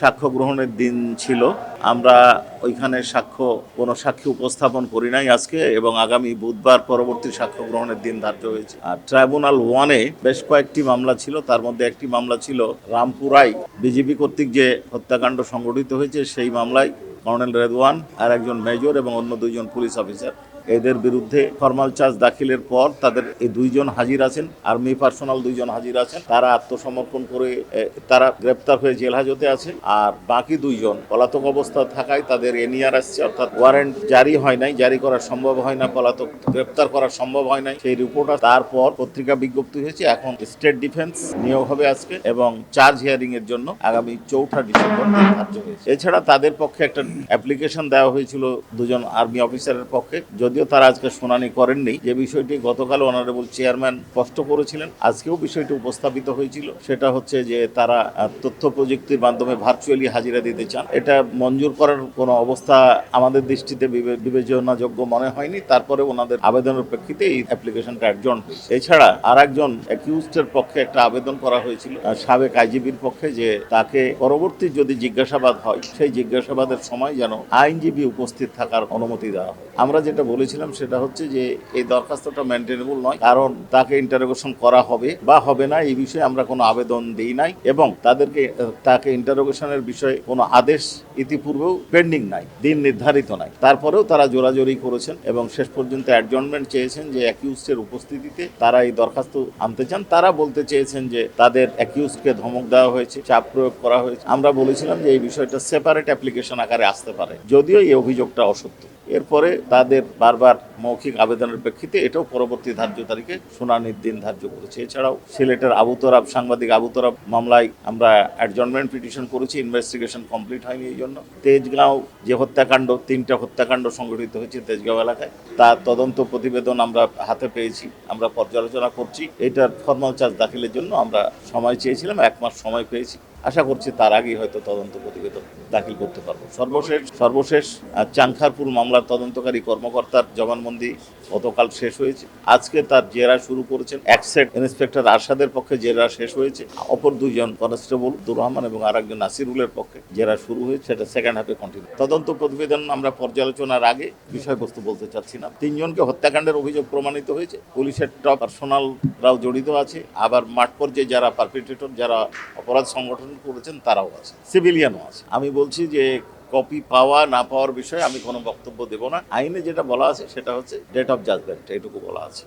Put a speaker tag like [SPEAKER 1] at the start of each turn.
[SPEAKER 1] সাক্ষ্য গ্রহণের দিন ছিল। আমরা ওইখানে সাক্ষ্য, কোনো সাক্ষী উপস্থাপন করি নাই আজকে এবং আগামী বুধবার পরবর্তী সাক্ষ্য গ্রহণের দিন ধার্য হয়েছে। আর ট্রাইব্যুনাল ওয়ানে বেশ কয়েকটি মামলা ছিল। তার মধ্যে একটি মামলা ছিল রামপুরাই বিজেপি কর্তৃক যে হত্যাকাণ্ড সংঘটিত হয়েছে, সেই মামলায় কর্নেল রেদওয়ান আর একজন মেজর এবং অন্য দুইজন পুলিশ অফিসার এদের বিরুদ্ধে ফর্মাল চার্জ দাখিলের পর তাদের এই দুইজন হাজির আছেন, আর্মি পার্সোনাল দুইজন হাজির আছেন। তারা আত্মসমর্পণ করে তারা গ্রেপ্তার হয়ে জেল হাজতে আছে আর বাকি দুইজন পলাতক অবস্থা থাকায় তাদের এনিয়ার আসছে, অর্থাৎ ওয়ারেন্ট জারি হয় নাই, জারি করা সম্ভব হয় না, পলাতক গ্রেপ্তার করা সম্ভব হয় নাই। সেই রিপোর্ট তারপর পত্রিকা বিজ্ঞপ্তি হয়েছে, এখন স্টেট ডিফেন্স নিয়োগ হবে আজকে এবং চার্জ হিয়ারিং এর জন্য আগামী চৌঠা ডিসেম্বর ধার্য হয়েছে। এছাড়া তাদের পক্ষে একটা অ্যাপ্লিকেশন দেওয়া হয়েছিল দুজন আর্মি অফিসারের পক্ষে যদিও তারা আজকে শুনানি করেননি, যে বিষয়টি গতকাল অনারেবল চেয়ারম্যান স্পষ্ট করেছিলেন, আজকেও বিষয়টি উপস্থাপিত হয়েছিল। সেটা হচ্ছে যে তারা তথ্য প্রযুক্তির মাধ্যমে ভার্চুয়ালি হাজিরা দিতে চান। এটা মঞ্জুর করার কোনো অবস্থা আমাদের দৃষ্টিতে বিবে- বিবেচনাযোগ্য মনে হয়নি। তারপরে ওনাদের আবেদনের প্রেক্ষিতে এই অ্যাপ্লিকেশনটা একজন এছাড়া আর একজন অ্যাকিউজডের পক্ষে একটা আবেদন করা হয়েছিল সাবেক আইজিবির পক্ষে, যে তাকে পরবর্তী যদি জিজ্ঞাসাবাদ হয়, সেই জিজ্ঞাসাবাদের সময় যেন আইনজীবী উপস্থিত থাকার অনুমতি দেওয়া হয়। আমরা যেটা বলেছিলাম সেটা হচ্ছে যে এই দরখাস্তটা মেনটেনেবল নয়, কারণ তাকে ইন্টারোগেশন করা হবে বা হবে না, এই বিষয়ে আমরা কোনো আবেদন দিই নাই এবং তাদেরকে, তাকে ইন্টারোগেশনের বিষয়ে কোনো আদেশ ইতিপূর্বেও পেন্ডিং নাই, দিন নির্ধারিত নাই। তারপরেও তারা জোরাজোরি করেছেন এবং শেষ পর্যন্ত অ্যাডজনমেন্ট চেয়েছেন যে অ্যাকিউজের উপস্থিতিতে তারা এই দরখাস্ত আনতে চান। তারা বলতে চেয়েছেন যে তাদের অ্যাকিউজকে ধমক দেওয়া হয়েছে, চাপ প্রয়োগ করা হয়েছে। আমরা বলেছিলাম যে এই বিষয়টা সেপারেট অ্যাপ্লিকেশন আকারে আসতে পারে, যদিও এই অভিযোগটা অসত্য। এরপরে তাদের বারবার মৌখিক আবেদনের প্রেক্ষিতে এটাও পরবর্তী ধার্য তারিখে শুনানির দিন ধার্য করেছে। এছাড়াও সিলেটের আবুতরাব সাংবাদিক আবুতরাব মামলায় আমরা অ্যাডজনমেন্ট পিটিশন করেছি, ইনভেস্টিগেশন কমপ্লিট হয়নি এই জন্য। তেজগাঁও যে হত্যাকাণ্ড, তিনটা হত্যাকাণ্ড সংঘটিত হয়েছে তেজগাঁও এলাকায় তার তদন্ত প্রতিবেদন আমরা হাতে পেয়েছি, আমরা পর্যালোচনা করছি। এটার ফর্মাল চার্জ দাখিলের জন্য আমরা সময় চেয়েছিলাম, এক মাস সময় পেয়েছি। আশা করছি তার আগেই হয়তো তদন্ত প্রতিবেদন দাখিল করতে পারব। সর্বশেষ সর্বশেষ চাংখারপুর মামলার তদন্তকারী কর্মকর্তার জবানবন্দি গতকাল শেষ হয়েছে। আজকে তার জেরা শুরু করেছেন এক সেট ইন্সপেক্টর আরশাদের পক্ষে জেরা শেষ হয়েছে। অপর দুইজন কনস্টেবল দুর রহমান এবং আরেকজন নাসিরুলের পক্ষে জেরা শুরু হয়েছে। সেটা সেকেন্ড হাফে কন্টিনিউ তদন্ত প্রতিবেদন আমরা পর্যালোচনার আগে বিষয়বস্তু বলতে চাচ্ছি না। তিনজনকে হত্যাকাণ্ডের অভিযোগ প্রমাণিত হয়েছে। পুলিশের টপ পার্সোনালরাও জড়িত আছে। আবার মাঠ পর্যায়ে যারা পারপিটেটর যারা অপরাধ সংগঠন করেছেন তারাও আছে সিভিলিয়ানও আছে আমি বলছি যে কপি পাওয়া, না পাওয়ার বিষয়ে আমি কোনো বক্তব্য দেব না। আইনে যেটা বলা আছে সেটা হচ্ছে ডেট অফ জাজমেন্ট এটুকু বলা আছে।